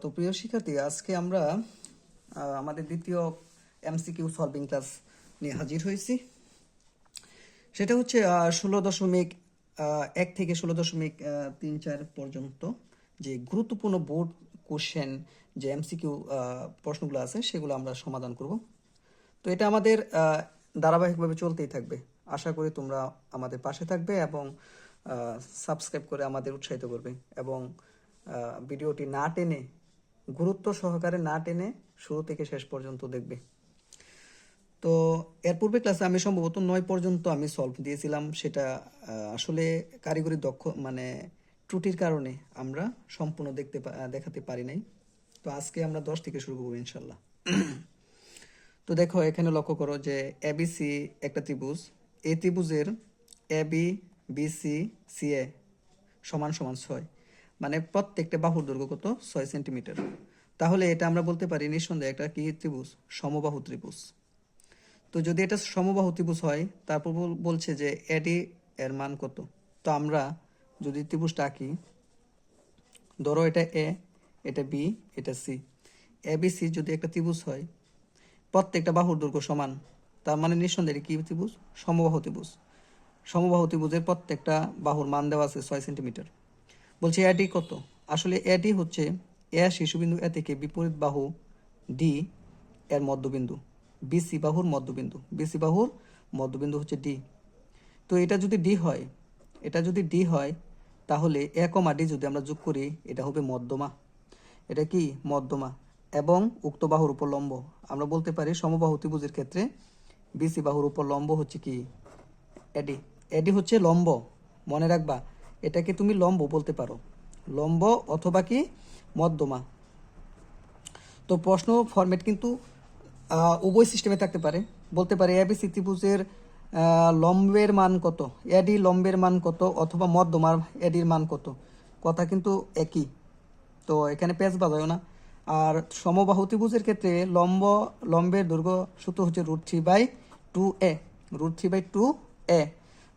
তো প্রিয় শিক্ষার্থী, আজকে আমরা আমাদের দ্বিতীয় এমসিকিউ সলভিং ক্লাস নিয়ে হাজির হয়েছি। সেটা হচ্ছে ষোলো দশমিক এক থেকে ষোলো দশমিক তিন চার পর্যন্ত যে গুরুত্বপূর্ণ বোর্ড কোশ্চেন যে এমসিকিউ প্রশ্নগুলো আছে, সেগুলো আমরা সমাধান করব। তো এটা আমাদের ধারাবাহিকভাবে চলতেই থাকবে। আশা করি তোমরা আমাদের পাশে থাকবে এবং সাবস্ক্রাইব করে আমাদের উৎসাহিত করবে এবং ভিডিওটি না টেনে, গুরুত্ব সহকারে না টেনে শুরু থেকে শেষ পর্যন্ত দেখবে। তো এর পূর্বে ক্লাসে আমি সম্ভবত নয় পর্যন্ত আমি সলভ দিয়েছিলাম। সেটা আসলে কারিগরি দক্ষ মানে ত্রুটির কারণে আমরা সম্পূর্ণ দেখতে দেখাতে পারি নাই। তো আজকে আমরা দশ থেকে শুরু করব ইনশাল্লাহ তো দেখো, এখানে লক্ষ্য করো যে এবিসি একটা ত্রিভুজ। এই ত্রিভুজের এবি বিসি সিএ সমান সমান ছয়। মানে প্রত্যেকটা বাহুর দৈর্ঘ্য কত? ছয় সেন্টিমিটার। তাহলে এটা আমরা বলতে পারি নিঃসন্দেহে একটা কি ত্রিভুজ? সমবাহু ত্রিভুজ। তো যদি এটা সমবাহু ত্রিভুজ হয়, তারপর বলছে যে এডি এর মান কত? তো আমরা যদি ত্রিভুজটা আঁকি, ধরো এটা এ এটা বি এটা সি এ বি সি যদি একটা ত্রিভুজ হয়, প্রত্যেকটা বাহুর দৈর্ঘ্য সমান, তার মানে নিঃসন্দেহে কি ত্রিভুজ? সমবাহু ত্রিভুজ। সমবাহু ত্রিভুজের প্রত্যেকটা বাহুর মান দেওয়া আছে ছয় সেন্টিমিটার। বলছে, এডি কত? আসলে এডি হচ্ছে এ শিশুবিন্দু এ থেকে বিপরীত বাহু ডি এর মধ্যবিন্দু বিসি বাহুর মধ্যবিন্দু বিসি বাহুর মধ্যবিন্দু হচ্ছে ডি। তো এটা যদি ডি হয়, এটা যদি ডি হয়, তাহলে এ কমা ডি যদি আমরা যোগ করি, এটা হবে মধ্যমা। এটা কি? মধ্যমা। এবং উক্ত বাহুর উপর লম্ব আমরা বলতে পারি সমবাহু ত্রিভুজের ক্ষেত্রে বিসি বাহুর উপর লম্ব হচ্ছে কি? এডি। এডি হচ্ছে লম্ব। মনে রাখবা এটাকে তুমি লম্ব বলতে পারো। লম্ব অথবা কি? মধ্যমা। তো প্রশ্ন ফরম্যাট কিন্তু উভয় সিস্টেমে থাকতে পারে। বলতে পারে এবিসি ত্রিভুজের লম্বের মান কত? এডি লম্বের মান কত? অথবা মধ্যমার এডির মান কত? কথা কিন্তু একই। তো এখানে পেঁচ বাজায় না। আর সমবাহু ত্রিভুজের ক্ষেত্রে লম্ব, লম্বের দৈর্ঘ্য সূত্র হচ্ছে root three by two A root three by two A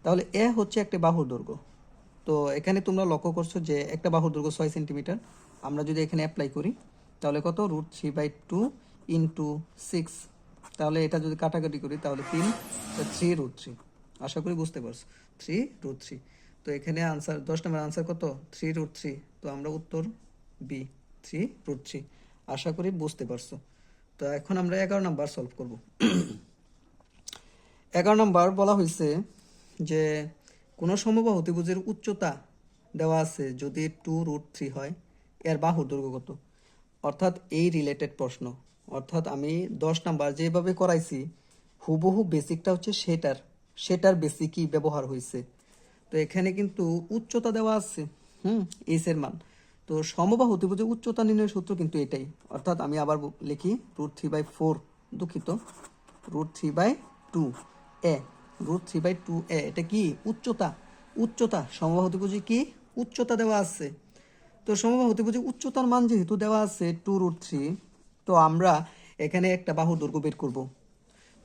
তাহলে এ হচ্ছে একটা বাহুর দৈর্ঘ্য। তো এখানে তোমরা লক্ষ্য করছ যে একটা বাহুর দৈর্ঘ্য ছয় সেন্টিমিটার। আমরা যদি এখানে অ্যাপ্লাই করি, তাহলে কত? Root three by two into six তাহলে এটা যদি কাটাকাটি করি, তাহলে তিন থ্রি রুট থ্রি আশা করি বুঝতে পারছ। থ্রি রুট থ্রি তো এখানে আনসার দশ নম্বর আনসার কত? থ্রি রুট থ্রি তো আমরা উত্তর বি থ্রি রুট থ্রি আশা করি বুঝতে পারছ। তো এখন আমরা এগারো নাম্বার সলভ করব। এগারো নম্বর বলা হয়েছে যে কোনো সমবাহু ত্রিভুজের উচ্চতা দেওয়া আছে যদি টু রুট থ্রি হয়, এর বাহুর দৈর্ঘ্য কত? অর্থাৎ এই রিলেটেড প্রশ্ন। অর্থাৎ আমি দশ নাম্বার যেভাবে করাইছি, হুবহু বেসিকটা হচ্ছে সেটার সেটার বেসিকই ব্যবহার হয়েছে তো এখানে কিন্তু উচ্চতা দেওয়া আছে, হুম এইস এর মান। তো সমবাহু ত্রিভুজের উচ্চতা নির্ণয়ের সূত্র কিন্তু এটাই। অর্থাৎ আমি আবার লিখি রুট থ্রি বাই ফোর দুঃখিত root three by two A root three by two A এটা কি? উচ্চতা। উচ্চতা, সমবাহু ত্রিভুজে কি? উচ্চতা দেওয়া আছে। তো সমবাহু ত্রিভুজে উচ্চতার মান যেহেতু দেওয়া আছে টু রুট থ্রি তো আমরা এখানে একটা বাহু দৈর্ঘ্য বের করব।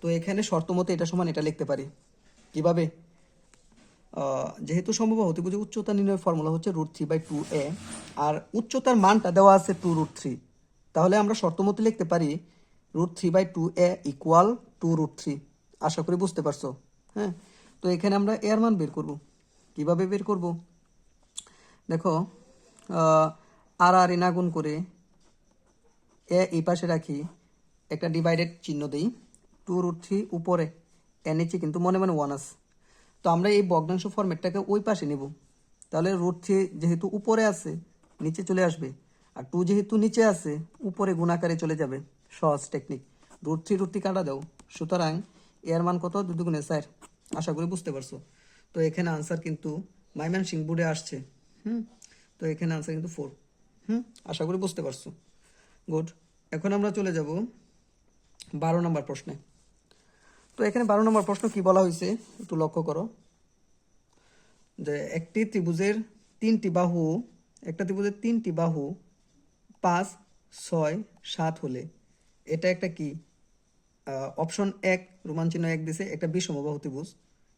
তো এখানে শর্ত মতো এটা সমান এটা লিখতে পারি। কীভাবে? যেহেতু সমবাহু ত্রিভুজে উচ্চতা নির্ণয়ের ফর্মুলা হচ্ছে root three by two A আর উচ্চতার মানটা দেওয়া আছে টু রুট থ্রি তাহলে আমরা শর্ত মতো লিখতে পারি root three by two A equal to root three আশা করি বুঝতে পারছ। হ্যাঁ তো এখানে আমরা এর মান বের করব। কীভাবে বের করব? দেখো আর আর এন আগুন করে এ এই পাশে রাখি, একটা ডিভাইডেড চিহ্ন দিই। টু রুট থ্রি উপরে, এর নিচে কিন্তু মনে মনে ওয়ান আছে। তো আমরা এই ভগ্নাংশ ফরম্যাটটাকে ওই পাশে নেব। তাহলে রুট থ্রি যেহেতু উপরে আছে, নিচে চলে আসবে। আর টু যেহেতু নিচে আছে, উপরে গুণাকারে চলে যাবে। সহজ technique root three root three কাটা দাও। সুতরাং এর মান কত? দুই দুগুণে স্যার আশা করি বুঝতে পারছ। তো এখানে আনসার কিন্তু মাইমান সিং বোর্ডে আসছে। হুম? তো এখানে আনসার কিন্তু ফোর হুম? আশা করি বুঝতে পারছ। গুড এখন আমরা চলে যাব বারো নম্বর প্রশ্নে। তো এখানে বারো নম্বর প্রশ্ন কি বলা হয়েছে? একটু লক্ষ্য করো। যে একটি ত্রিভুজের তিনটি বাহু, একটা ত্রিভুজের তিনটি বাহু পাঁচ, ছয়, সাত হলে এটা একটা কি? অপশন এক রোমাঞ্চিহ্ন এক দিছে, একটা বিষম বাহু ত্রিভুজ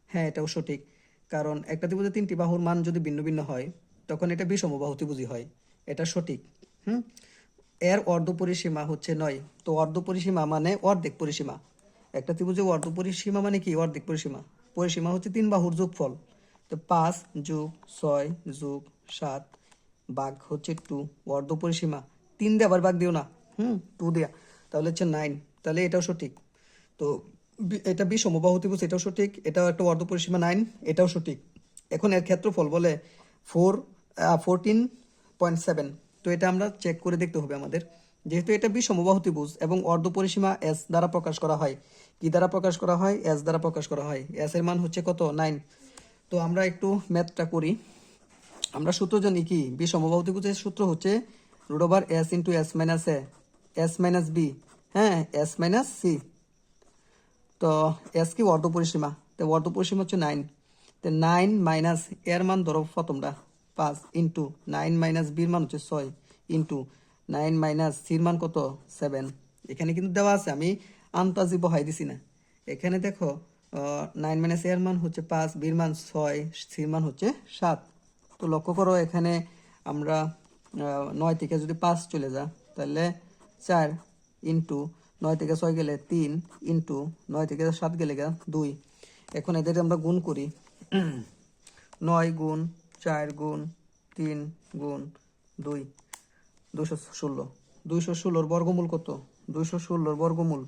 হ্যাঁ এটাও সঠিক। কারণ একটা ত্রিভুজের তিনটি বাহুর মান যদি ভিন্ন ভিন্ন হয়, তখন এটা বিষম বাহু ত্রিভুজই হয়। এটা সঠিক। হুম? এর অর্ধ পরিসীমা হচ্ছে নয়। তো অর্ধ পরিসীমা মানে অর্ধেক পরিসীমা। একটা ত্রিভুজের অর্ধ পরিসীমা মানে কি? অর্ধেক পরিসীমা। পরিসীমা হচ্ছে তিন বাহুর যোগফল। তো পাঁচ যোগ ছয় যোগ সাত বাঘ হচ্ছে টু। অর্ধ পরিসীমা। তিন দিয়ে আবার বাঘ দিও না। হুম? টু দেয়া। তাহলে হচ্ছে নাইন। তাহলে এটাও সঠিক। তো এটা বিষম বাহু ত্রিভুজ এটাও সঠিক। এটাও একটা অর্ধ পরিসীমা নাইন, এটাও সঠিক। এখন এর ক্ষেত্রফল বলে ফোর ফোরটিন পয়েন্ট সেভেন তো এটা আমরা চেক করে দেখতে হবে আমাদের। যেহেতু এটা বিষম বাহু ত্রিভুজ এবং অর্ধ পরিসীমা এস দ্বারা প্রকাশ করা হয়। কি দ্বারা প্রকাশ করা হয়? এস দ্বারা প্রকাশ করা হয়। এস এর মান হচ্ছে কত? নাইন। তো আমরা একটু ম্যাথটা করি। আমরা সূত্র জানি কি? বি সমবাহু ত্রিভুজের সূত্র হচ্ছে root over S into S minus A S minus B হ্যাঁ এস মাইনাস সি তো এস কি অর্ধ পরিসীমা তো অর্ধ পরিসীমা হচ্ছে নাইন তো নাইন মাইনাস এর মান ধরো প্রথমটা পাঁচ ইন্টু নাইন মাইনাস বির মান হচ্ছে ছয় ইন্টু নাইন মাইনাস সির মান কত? সেভেন এখানে কিন্তু দেওয়া আছে, আমি আন্তাজি বহাই দিছি না। এখানে দেখো নাইন মাইনাস এর মান হচ্ছে পাঁচ বির মান ছয় সির মান হচ্ছে সাত। তো লক্ষ্য করো, এখানে আমরা নয় থেকে যদি পাঁচ চলে যা তাহলে চার ইন্টু নয় থেকে ছয় গেলে তিন ইন্টু নয় থেকে সাত গেলে দুই। এখন এদের আমরা গুণ করি। নয় গুণ চার গুণ তিন গুণ দুই। দুশো ষোলো। দুইশো ষোলোর বর্গমূল কত? দুইশো ষোলোর বর্গমূল।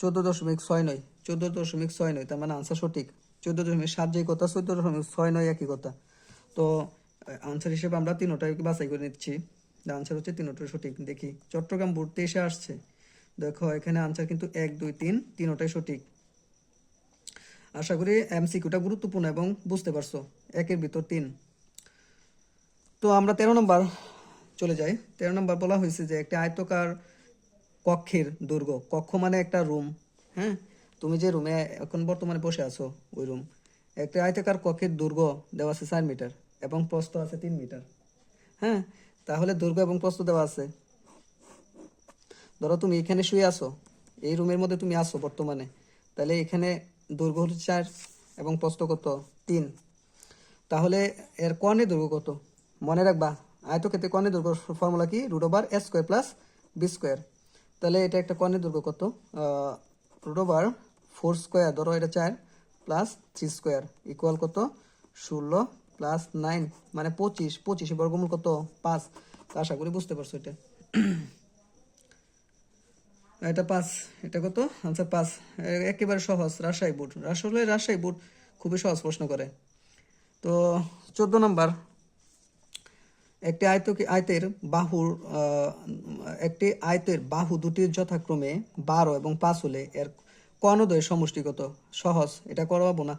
চোদ্দ দশমিক ছয় নয়। চোদ্দ দশমিক ছয় নয়, তার মানে আনসার সঠিক। চোদ্দ দশমিক সাত যেই কথা, চোদ্দ দশমিক ছয় নয় একই কথা। তো আনসার হিসেবে আমরা তিনোটাই বাছাই করে নিচ্ছি। আনসার হচ্ছে তিনোটাই সঠিক। দেখি, চট্টগ্রাম বোর্ড তেইশে আসছে। দেখো, এখানে আনসার কিন্তু এক, দুই, তিন তিনোটাই সঠিক। আশা করি এমসিকিউটা গুরুত্বপূর্ণ এবং বুঝতে পারছ, একের ভিতর তিন। তো আমরা তেরো নম্বর চলে যাই। তেরো নম্বর বলা হয়েছে যে একটা আয়তকার কক্ষের দুর্গ। কক্ষ মানে একটা রুম হ্যাঁ? তুমি যে রুমে এখন বর্তমানে বসে আছো, ওই রুম একটা আয়তাকার কক্ষের দুর্গ দেওয়া আছে চার মিটার এবং প্রস্থ আছে তিন মিটার হ্যাঁ? তাহলে দৈর্ঘ্য এবং প্রস্থ দেওয়া আছে। ধরো তুমি এখানে শুয়ে আসো এই রুমের মধ্যে তুমি আসো বর্তমানে। তাহলে এখানে দৈর্ঘ্য চার এবং প্রস্থ কত? তিন। তাহলে এর কর্ণের দৈর্ঘ্য কত? মনে রাখবা আয়তক্ষেত্রে কর্ণের দৈর্ঘ্য ফর্মুলা কি? Root over S square plus B square. তাহলে এটা একটা কর্ণের দৈর্ঘ্য কত? রুট ওভার ফোর স্কোয়ার, ধরো এটা চার প্লাস থ্রি স্কোয়ার ইকুয়াল কত? ষোলো প্লাস নাইন মানে পঁচিশ, পঁচিশে বর্গমূল কত? পাঁচ। তো আশা করি বুঝতে পারছ এটা। এটা পাঁচ। এটা কত? আনসার পাঁচ। একেবারে সহজ, রাজশাহী বোর্ড। আসলে রাজশাহী বোর্ড খুবই সহজ প্রশ্ন করে। তো, চোদ্দ নম্বর। একটি আয়ত আয়তের বাহুর একটি আয়তের বাহু দুটি যথাক্রমে বারো এবং পাঁচ হলে এর কর্ণদ্বয়ের সমষ্টিগত সহজ। এটা করবাবো না।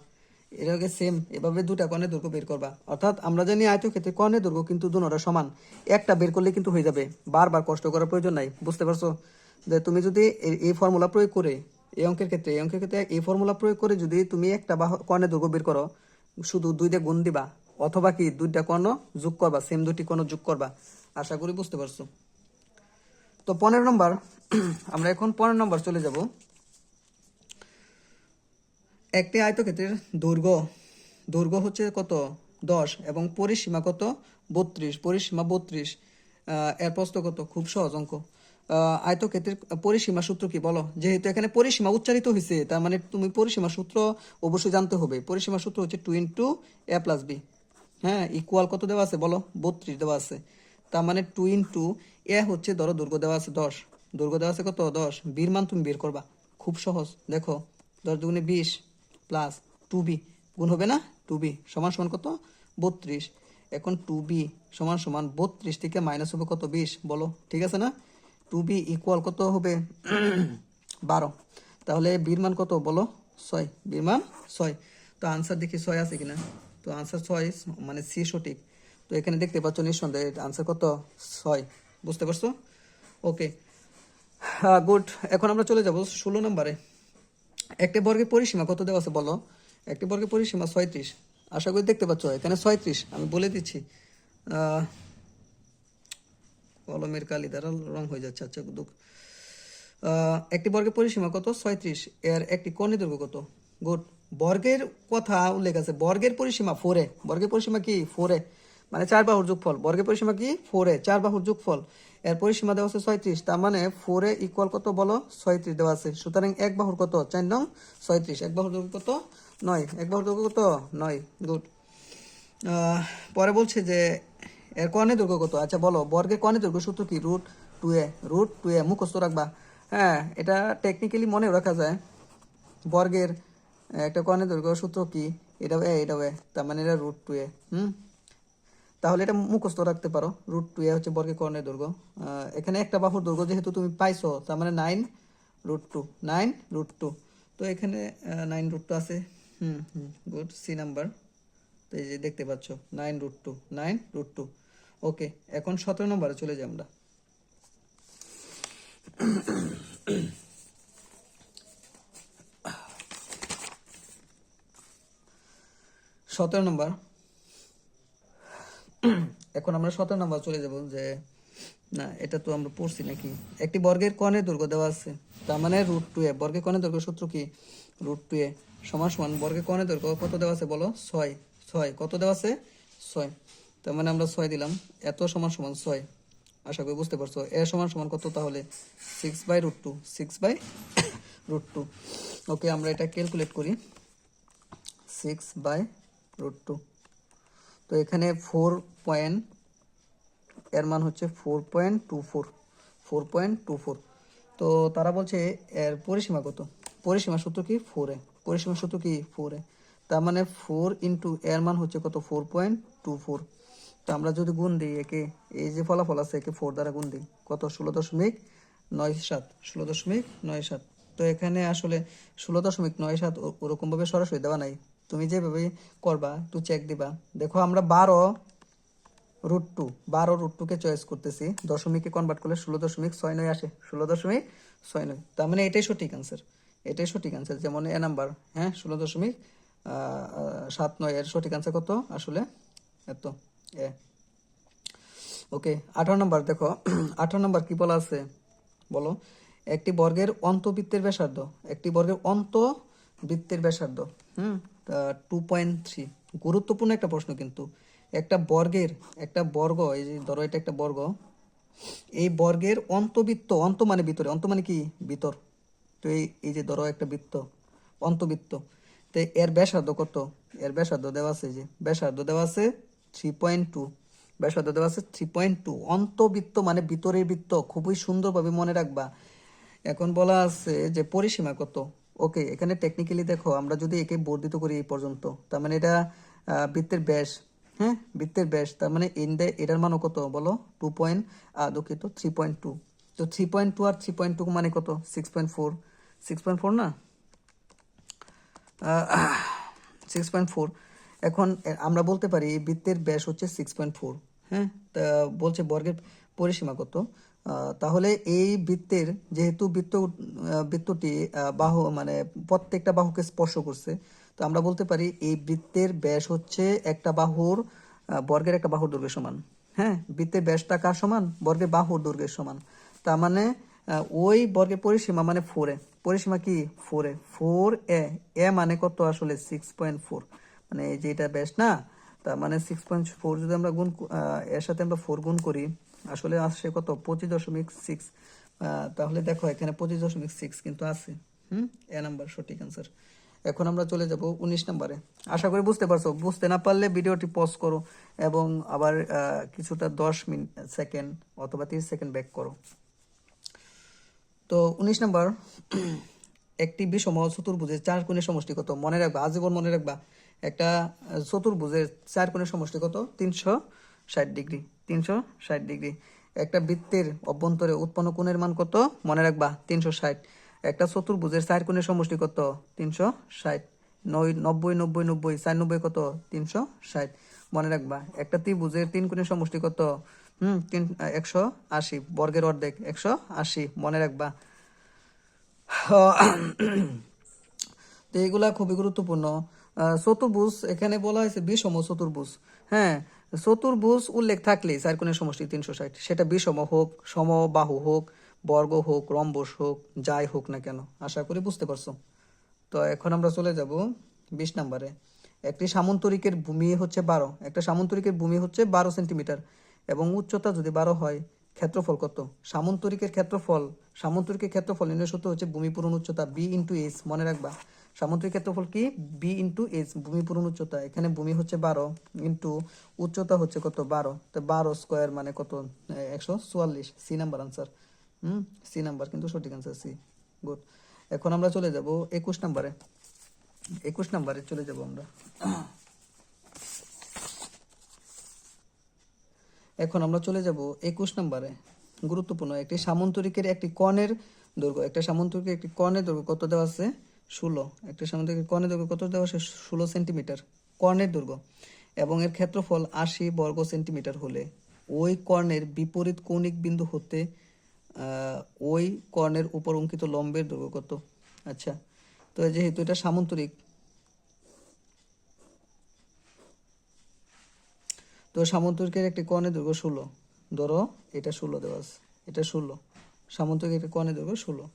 এটাকে সেম এভাবে দুটা কর্ণের দৈর্ঘ্য বের করবা। অর্থাৎ আমরা জানি আয়তক্ষেত্রে কর্ণের দৈর্ঘ্য কিন্তু দুটোটা সমান। একটা বের করলে কিন্তু হয়ে যাবে। বারবার কষ্ট করার প্রয়োজন নাই। বুঝতে পারছ? যে তুমি যদি এই- ফর্মুলা প্রয়োগ করে, এই অঙ্কের ক্ষেত্রে, এই অঙ্কের ক্ষেত্রে এই ফর্মুলা প্রয়োগ করে যদি তুমি একটা বা কর্ণের দৈর্ঘ্য বের করো, শুধু দুইটা গুণ দিবা, অথবা কি দুইটা কর্ণ যোগ করবা সেম দুটি কর্ণ যোগ করবা। আশা করি বুঝতে পারছ। তো পনেরো নম্বর, আমরা এখন পনেরো নম্বর চলে যাব। একটি আয়তক্ষেত্রের দৈর্ঘ্য দৈর্ঘ্য হচ্ছে কত? দশ। এবং পরিসীমা কত? বত্রিশ। পরিসীমা বত্রিশ। এর প্রস্থ কত? খুব সহজ অঙ্ক। আয়তক্ষেত্রের পরিসীমা সূত্র কি বলো? যেহেতু এখানে পরিসীমা উচ্চারিত হয়েছে তার মানে তুমি পরিসীমা সূত্র অবশ্যই জানতে হবে। পরিসীমা সূত্র হচ্ছে two into A plus B. হ্যাঁ ইকুয়াল কত দেওয়া আছে বলো? বত্রিশ দেওয়া আছে। তার মানে টু ইন্টু এ হচ্ছে, ধরো দুর্গ দেওয়া আছে দশ। দৈর্ঘ্য দেওয়া আছে কত? দশ। বীর মান তুমি বের করবা। খুব সহজ। দেখো, দশ দুগুণে বিশ। প্লাস টু বি গুণ হবে না টু বি সমান সমান কত? বত্রিশ। এখন টু বি সমান সমান বত্রিশ থেকে মাইনাস হবে কত? বিশ। বলো, ঠিক আছে না? টু বি ইকুয়াল কত হবে? বারো। তাহলে বীর মান কত? বলো, ছয়। বীর মান ছয়। তো আনসার দেখি ছয় আছে কিনা? তো আনসার ছয় মানে সি সঠিক। তো এখানে দেখতে পাচ্ছ নিঃসন্দেহে আনসার কত? ছয়। বুঝতে পারছ? ওকে হ্যাঁ গুড এখন আমরা চলে যাব ষোলো নম্বরে। একটি বর্গের পরিসীমা কত দেওয়া আছে বলো? একটি বর্গের পরিসীমা ছয়ত্রিশ। আশা করি দেখতে পাচ্ছ, এখানে ছয়ত্রিশ, আমি বলে দিচ্ছি। কলমের কালি দ্বারা রং হয়ে যাচ্ছে আচ্ছা দুঃখ। একটি বর্গের পরিসীমা কত? ছয়ত্রিশ। এর একটি কর্ণের দৈর্ঘ্য কত? গুড। বর্গের কথা উল্লেখ আছে। বর্গের পরিসীমা ফোরে বর্গের পরিসীমা কি? ফোরে মানে চার বাহুর যোগফল। বর্গের পরিসীমা কি? Four A. চার বাহুর যোগফল। এর পরিসীমা দেওয়া আছে ছয়ত্রিশ। তার মানে ফোর এ ইকুয়াল কত বলো? ছয়ত্রিশ দেওয়া আছে। সুতরাং এক বাহুর কত? চার নং ছয়ত্রিশ। এক বাহুর দৈর্ঘ্য কত? নয়। এক বাহুর দৈর্ঘ্য কত? নয়। গুড পরে বলছে যে এর কর্ণের দুর্গ কত? আচ্ছা বলো। বর্গের কর্ণের দুর্গ সূত্র কি? Root two A. Root two A. মুখস্থ রাখবা। হ্যাঁ এটা টেকনিক্যালি মনেও রাখা যায়। বর্গের একটা কর্ণের দুর্গ সূত্র কি? এটাও এ এটাও এ। তার মানে এটা রুট টু এ। হুম? তাহলে এটা মুখস্থ রাখতে পারো। রুট টু এ হচ্ছে বর্গের কর্ণের দৈর্ঘ্য। এখানে একটা বাহুর দৈর্ঘ্য যেহেতু তুমি পাইছো, তার মানে nine root two nine root two তো এখানে নাইন রুট টু আছে। হুম হুম গুড সি নাম্বার তো এই যে দেখতে পাচ্ছ nine root two nine root two okay এখন সতেরো নম্বরে চলে যাই আমরা। সতেরো নম্বর। এখন আমরা সতেরো নম্বর চলে যাব যে, না, এটা তো আমরা পড়ছি নাকি? একটি বর্গের কণের দৈর্ঘ্য দেওয়া আছে। তার মানে রুট টু এ, বর্গের কণের দৈর্ঘ্য সূত্র কি? রুট টু এ, সমান সমান বর্গের কণের দৈর্ঘ্য কত দেওয়া আছে বলো? ছয়। ছয়, কত দেওয়া আছে? ছয়। তার মানে আমরা ছয় দিলাম, এত সমান সমান ছয়। আশা করি বুঝতে পারছ। এ সমান সমান কত তাহলে? Six by root two six by root two okay আমরা এটা ক্যালকুলেট করি। সিক্স বাই রুট টু তো এখানে ফোর পয়েন্ট এর মান হচ্ছে four point two four four point two four তো তারা বলছে এর পরিসীমা কত? পরিসীমা সূত্র কি? ফোরে পরিসীমা সূত্র কি? ফোরে তার মানে ফোর ইন্টু এর মান হচ্ছে কত? ফোর পয়েন্ট টু ফোর তো আমরা যদি গুণ দিই একে, এই যে ফলাফল আছে একে ফোর দ্বারা গুণ দিই, কত? ষোলো দশমিক নয় সাত। ষোলো দশমিক নয় সাত। তো এখানে আসলে ষোলো দশমিক নয় সাত ওরকমভাবে সরাসরি দেওয়া নাই। তুমি যেভাবে করবা, একটু চেক দিবা। দেখো, আমরা বারো রুট টু বারো রুট টুকে চয়েস করতেছি। দশমিকে কনভার্ট করলে ষোলো দশমিক ছয় নয় আসে। ষোলো দশমিক ছয় নয়। তার মানে এটাই সঠিক আনসার এটাই সঠিক আনসার যেমন এ নাম্বার হ্যাঁ ষোলো দশমিক সাত নয়, এর সঠিক আনসার কত আসলে? এত, এ। ওকে আঠারো নম্বর দেখো, আঠারো নম্বর কি বলা আছে? বলো। একটি বর্গের অন্তবৃত্তের ব্যাসার্ধ, একটি বর্গের অন্তবৃত্তের ব্যাসার্ধ। হুম টু পয়েন্ট থ্রি গুরুত্বপূর্ণ একটা প্রশ্ন কিন্তু। একটা বর্গের, একটা বর্গ, এই যে ধরো এটা একটা বর্গ, এই বর্গের অন্তবৃত্ত, অন্ত মানে ভিতরে, অন্ত মানে কি? ভিতর। তো এই এই যে ধরো একটা বৃত্ত, অন্তবৃত্ত। তো এর ব্যাসার্ধ কত? এর ব্যাসার্ধ দেওয়া আছে যে, ব্যাসার্ধ দেওয়া আছে থ্রি পয়েন্ট টু ব্যাসার্ধ দেওয়া আছে থ্রি পয়েন্ট টু অন্তবৃত্ত মানে ভিতরের বৃত্ত, খুবই সুন্দরভাবে মনে রাখবা। এখন বলা আছে যে পরিসীমা কত? ওকে এখানে টেকনিক্যালি দেখো, আমরা যদি একে বর্ধিত করি এই পর্যন্ত, তার মানে এটা বৃত্তের ব্যাস হ্যাঁ? বৃত্তের ব্যাস, তার মানে ইন্ডে এটার মানও কত বলো? টু পয়েন্ট দুঃখিত থ্রি পয়েন্ট টু তো থ্রি পয়েন্ট টু আর থ্রি পয়েন্ট টু মানে কত? Six point four six point four না? সিক্স পয়েন্ট ফোর এখন আমরা বলতে পারি, বৃত্তের ব্যাস হচ্ছে সিক্স পয়েন্ট ফোর হ্যাঁ? তা, বলছে বর্গের পরিসীমা কত? তাহলে এই বৃত্তের যেহেতু বৃত্ত বৃত্তটি বাহু মানে প্রত্যেকটা বাহুকে স্পর্শ করছে, তো আমরা বলতে পারি এই বৃত্তের ব্যাস হচ্ছে একটা বাহুর বর্গের একটা বাহুর দৈর্ঘ্যের সমান। হ্যাঁ? বৃত্তের ব্যাসটা কার সমান? বর্গের বাহুর দৈর্ঘ্যের সমান। তার মানে ওই বর্গের পরিসীমা মানে ফোরে পরিসীমা কি? ফোরে ফোর এ। এ মানে কত আসলে? সিক্স পয়েন্ট ফোর মানে এই যে ব্যাস না, তার মানে সিক্স পয়েন্ট ফোর যদি আমরা গুণ এর সাথে আমরা ফোর গুণ করি আসলে আসছে কত? পঁচিশ দশমিক সিক্স তাহলে দেখো এখানে পঁচিশ দশমিক সিক্স কিন্তু আছে। হুম? এ নাম্বার সঠিক অ্যান্সার এখন আমরা চলে যাব উনিশ নম্বরে। আশা করি বুঝতে পারছ। বুঝতে না পারলে ভিডিওটি পজ করো এবং আবার কিছুটা দশ মিনিট সেকেন্ড অথবা তিরিশ সেকেন্ড ব্যাক করো। তো উনিশ নম্বর, একটি বিষম চতুর্ভুজের চার কোণের সমষ্টি কত? মনে রাখবা, আজীবন মনে রাখবা, একটা চতুর্ভুজের চার কোণের সমষ্টি কত? তিনশো ষাট ডিগ্রি। তিনশো ষাট ডিগ্রি। একটা বৃত্তের অভ্যন্তরে উৎপন্ন কোণের মান কত? মনে রাখবা, তিনশো ষাট। একটা চতুর্ভুজের চার কোণের সমষ্টি কত? তিনশো ষাট। নয়, নব্বই নব্বই নব্বই, চার নব্বই কত? তিনশো ষাট। মনে রাখবা, একটা ত্রিভুজের তিন কোণের সমষ্টি কত? হুম, তিন, একশো আশি। বর্গের অর্ধেক, একশো আশি। মনে রাখবা। তো এগুলা খুবই গুরুত্বপূর্ণ। চতুর্ভুজ, এখানে বলা হয়েছে বিষম চতুর্ভুজ। হ্যাঁ চতুর্ভুজ উল্লেখ থাকলে চার কোণের সমষ্টি তিনশো ষাট। সেটা বিষম হোক, সমবাহু হোক, বর্গ হোক, রম্বস হোক, যাই হোক না কেন, আশা করি বুঝতে পারছ। তো এখন আমরা চলে যাব বিশ নম্বরে। একটি সামন্তরিকের ভূমি হচ্ছে বারো। একটা সামন্তরিকের ভূমি হচ্ছে বারো সেন্টিমিটার এবং উচ্চতা যদি বারো হয়, ক্ষেত্রফল কত? সামন্তরিকের ক্ষেত্রফল সামন্তরিকের ক্ষেত্রফল নির্ণয় সূত্র হচ্ছে ভূমি পূরণ উচ্চতা বি ইন্টু এস মনে রাখবা। সামুদ্রিক ক্ষেত্রফল কি? বি ইন্টু এস ভূমি পূরণ উচ্চতা। এখানে ভূমি হচ্ছে বারো ইন্টু উচ্চতা হচ্ছে কত? বারো। তো বারো স্কোয়ার মানে কত? একশো চুয়াল্লিশ। সি নাম্বার আনসার হুম? সি নাম্বার কিন্তু সঠিক আনসার সি গুড এখন আমরা চলে যাব একুশ নাম্বারে। একুশ নাম্বারে চলে যাব আমরা। এখন আমরা চলে যাব একুশ নাম্বারে। গুরুত্বপূর্ণ, একটি সামন্তরিকের একটি কণের দৈর্ঘ্য। একটা সামন্তরিকের একটি কণের দৈর্ঘ্য কত দেওয়া আছে? ষোলো। একটা সামন্তরিকের কর্ণের দৈর্ঘ্য কত দেওয়া আছে? ষোলো সেন্টিমিটার। কর্ণের দৈর্ঘ্য এবং এর ক্ষেত্রফল আশি বর্গ সেন্টিমিটার হলে। ওই কর্ণের বিপরীত কৌণিক বিন্দু হতে ওই কর্ণের উপর অঙ্কিত লম্বের দৈর্ঘ্য কত? আচ্ছা। তো যেহেতু এটা সামন্তরিক, তো সামন্তরিকের একটি কর্ণের দৈর্ঘ্য ষোলো। ধরো, এটা ষোলো দেওয়া আছে। এটা ষোলো। সামন্তরিকের একটি কর্ণের দৈর্ঘ্য ষোলো।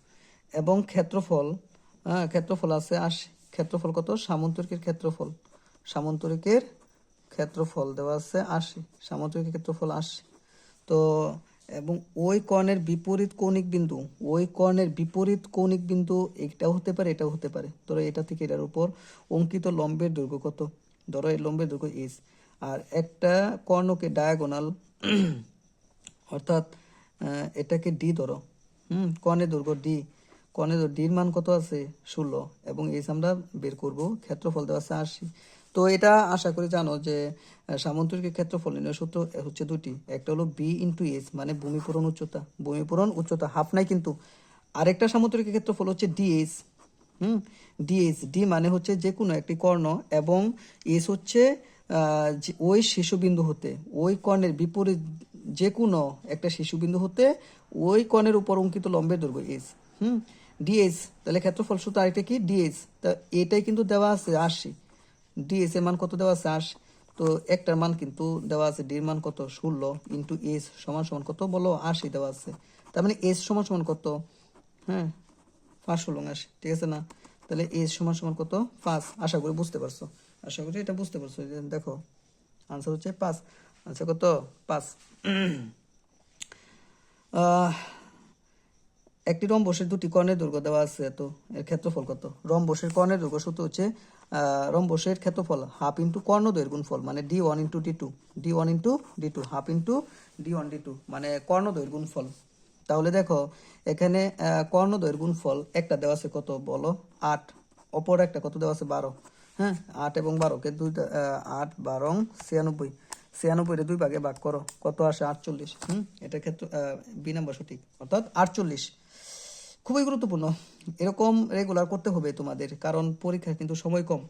এবং ক্ষেত্রফল হ্যাঁ ক্ষেত্রফল আছে আশি। ক্ষেত্রফল কত? সামন্তরিকের ক্ষেত্রফল। সামন্তরিকের ক্ষেত্রফল দেওয়া আছে আশি। সামন্তরিকের ক্ষেত্রফল আশি। তো, এবং ওই কর্ণের বিপরীত কৌণিক বিন্দু, ওই কর্ণের বিপরীত কৌণিক বিন্দু এটাও হতে পারে, এটাও হতে পারে। ধরো এটা থেকে এটার উপর অঙ্কিত লম্বের দৈর্ঘ্য কত? ধরো এই লম্বের দৈর্ঘ্য এস। আর একটা কর্ণকে ডায়াগোনাল অর্থাৎ এটাকে ডি ধরো। হুম, কর্ণের দৈর্ঘ্য ডি কর্ণের ডির মান কত আছে? ষোলো। এবং এস আমরা বের করব ক্ষেত্রফল দেওয়া আছে আশি। তো এটা আশা করি জানো যে আহ, সামন্তরিকের ক্ষেত্রফল নির্ণয় সূত্র হচ্ছে দুটি। একটা হলো বি ইন্টু এস মানে ভূমি পূরণ উচ্চতা। ভূমি পূরণ উচ্চতা হাফ নাই কিন্তু। আরেকটা সামন্তরিকের ক্ষেত্রফল হচ্ছে ডিএস হুম? ডিএস ডি মানে হচ্ছে যে কোনো একটি কর্ণ এবং এস হচ্ছে ওই শিশুবিন্দু হতে ওই কর্ণের বিপরীত যে কোনো একটা শিশুবিন্দু হতে ওই কর্ণের উপর অঙ্কিত লম্বের দৈর্ঘ্য এস হুম? ডিএস তাহলে ক্ষেত্রফল সূত্র আরেকটা কি? ডিএস তা এটাই কিন্তু দেওয়া আছে আশি। ডিএস এর মান কত দেওয়া আছে আশি? তো একটার মান কিন্তু দেওয়া আছে ডির মান কত? ষোলো ইন্টু এস সমান সমান কত? বলো আশি দেওয়া আছে। তার মানে এস সমান সমান কত? হ্যাঁ পাঁচ ষোলো আসে ঠিক আছে না? তাহলে এস সমান সমান কত? পাঁচ। আশা করি বুঝতে পারছ। আশা করি এটা বুঝতে পারছ। দেখো আনসার হচ্ছে পাঁচ। আনসার কত? পাঁচ। একটি রম্বসের দুটি কর্ণের দৈর্ঘ্য দেওয়া আছে তো এর ক্ষেত্রফল কত? রম রম্বসের কর্ণের দৈর্ঘ্য সূত্র হচ্ছে রম্বসের ক্ষেত্রফল হাফ ইন্টু কর্ণ দৈর্ঘ্য গুণফল মানে D one into D two D one into D two half into D one D two মানে কর্ণ দৈর্ঘ্য গুণফল। তাহলে দেখো, এখানে কর্ণ দৈর্ঘ্য গুণফল একটা দেওয়া আছে কত বলো? আট, অপর একটা কত দেওয়া আছে? বারো হ্যাঁ? আট এবং বারোকে দুই আট, বারো ছিয়ানব্বই ছিয়ানব্বইটা দুই ভাগে ভাগ করো, কত আসে? আটচল্লিশ, হুম? এটা ক্ষেত্রে বি নাম্বার সঠিক, অর্থাৎ আটচল্লিশ। খুবই গুরুত্বপূর্ণ। এরকম রেগুলার করতে হবে তোমাদের কারণ পরীক্ষার কিন্তু সময় কম।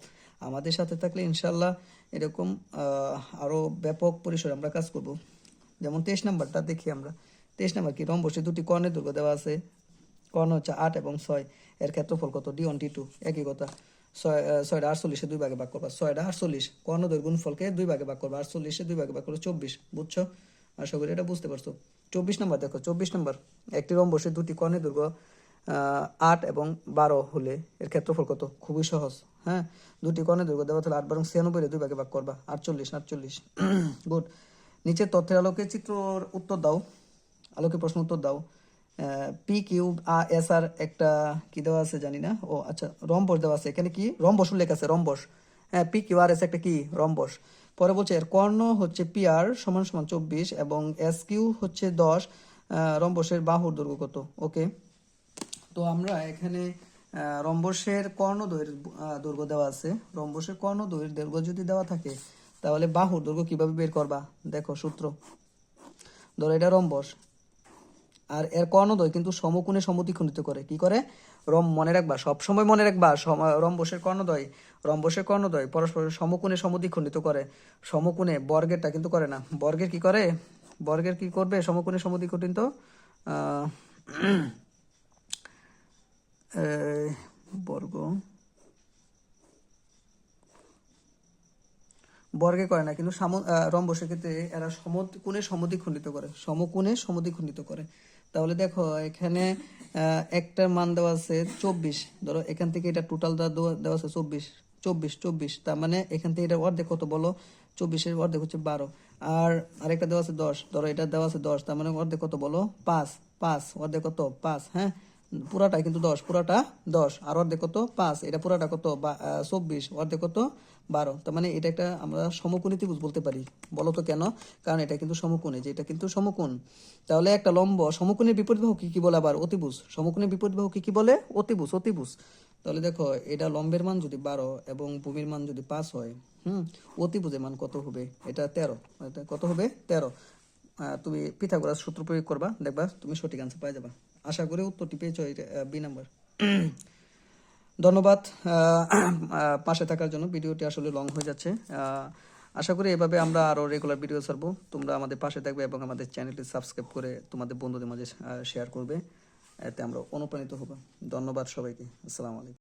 আমাদের সাথে থাকলে ইনশাল্লাহ এরকম আহ, আরও ব্যাপক পরিসরে আমরা কাজ করব। যেমন তেইশ নাম্বারটা দেখি আমরা। তেইশ নাম্বার কি? রম্বসে দুটি কর্ণের দুর্গ দেওয়া আছে। কর্ণ হচ্ছে আট এবং ছয়। এর ক্ষেত্রফল কত? D one D two. একই কথা। ছয় ছয়টা আটচল্লিশে দুই ভাগে ভাগ করবা। ছয়টা আটচল্লিশ কর্ণ দৈর্ঘ্য ফলকে দুই ভাগে ভাগ করবা। আটচল্লিশে দুই ভাগে ভাগ করো চব্বিশ। বুঝছ? আশা করি এটা বুঝতে পারছ। চব্বিশ নম্বর দেখো চব্বিশ নম্বর। একটি রম্বসে দুটি কর্ণের আহ, আট এবং বারো হলে এর ক্ষেত্রফল কত? খুবই সহজ। হ্যাঁ? দুটি কর্ণের দৈর্ঘ্য দেওয়া তাহলে আট বারং ছিয়ানব্বই দুই ভাগে ভাগ করবা। আটচল্লিশ আটচল্লিশ। গুড নিচের তথ্যের আলোকে চিত্রর উত্তর দাও। আলোকে প্রশ্ন উত্তর দাও। পি কিউব আ এস আর একটা কি দেওয়া আছে জানি না। ও আচ্ছা রম্বস দেওয়া আছে। এখানে কি? রম্বস উল্লেখ আছে, রম্বস। হ্যাঁ পি কিউ আর এস একটা কি? রম্বস। পরে বলছে এর কর্ণ হচ্ছে পি আর সমান সমান চব্বিশ এবং এস কিউ হচ্ছে দশ। রম্বসের বাহুর দৈর্ঘ্য কত? ওকে তো আমরা এখানে রম্বসের কর্ণদৈর দৈর্ঘ্য দেওয়া আছে। রম্বসের কর্ণদৈর দৈর্ঘ্য যদি দেওয়া থাকে তাহলে বাহুর দৈর্ঘ্য কীভাবে বের করবা? দেখো সূত্র। ধরো এটা রম্বস। আর এর কর্ণদ্বয় কিন্তু সমকোণে সমদ্বিখণ্ডিত করে। কি করে? রম মনে রাখবা সব সময় মনে রাখবা রম্বসের কর্ণদ্বয় রম্বসের কর্ণদ্বয় পরস্পর সমকোণে সমদ্বিখণ্ডিত করে। সমকোণে বর্গেরটা কিন্তু করে না। বর্গের কি করে? বর্গের কি করবে? সমকোণে এই, বর্গ বর্গে করে না, কিন্তু সাম- রম্বসের ক্ষেত্রে এরা সমকোণে সমদ্বিখণ্ডিত করে। সমকোণে সমদ্বিখণ্ডিত করে। তাহলে দেখো, এখানে একটার মান দেওয়া আছে চব্বিশ। ধরো, এখান থেকে এটা টোটাল দেওয়া আছে চব্বিশ। চব্বিশ চব্বিশ। তার মানে এখান থেকে এটা অর্ধেক কত বলো? চব্বিশের অর্ধেক হচ্ছে বারো। আর আরেকটা দেওয়া আছে দশ। ধরো, এটা দেওয়া আছে দশ। তার মানে অর্ধেক কত বলো? পাঁচ। পাঁচ। অর্ধেক কত? পাঁচ হ্যাঁ? পুরাটাই কিন্তু দশ, পুরাটা দশ, আর অর্ধেক কত? পাঁচ, এটা পুরাটা কত? চব্বিশ, অর্ধেক কত? বারো। তার মানে এটা একটা আমরা সমকোণী ত্রিভুজ বলতে পারি। বলো তো কেন? কারণ এটা কিন্তু সমকোণে, যে এটা কিন্তু সমকোণ। তাহলে একটা লম্ব, সমকোণের বিপরীত বাহু কি কি বলে আবার? অতিভুজ। সমকোণের বিপরীত বাহু কি কি বলে? অতিভুজ অতিভুজ। তাহলে দেখো, এটা লম্বের মান যদি বারো এবং ভূমির মান যদি পাঁচ হয়, হুম, অতিভুজের মান কত হবে? এটা তেরো। কত হবে? তেরো। তুমি পিথাগোরাস সূত্র প্রয়োগ করবা, দেখবা, তুমি সঠিক আনসার পাই যাবা। আশা করি উত্তরটি পেয়েছ বি নাম্বার। ধন্যবাদ পাশে থাকার জন্য। ভিডিওটি আসলে লং হয়ে যাচ্ছে। আশা করি এভাবে আমরা আরও রেগুলার ভিডিও ছাড়বো। তোমরা আমাদের পাশে থাকবে এবং আমাদের চ্যানেলটি সাবস্ক্রাইব করে তোমাদের বন্ধুদের মাঝে শেয়ার করবে। এতে আমরা অনুপ্রাণিত হব। ধন্যবাদ সবাইকে। আসসালামু আলাইকুম।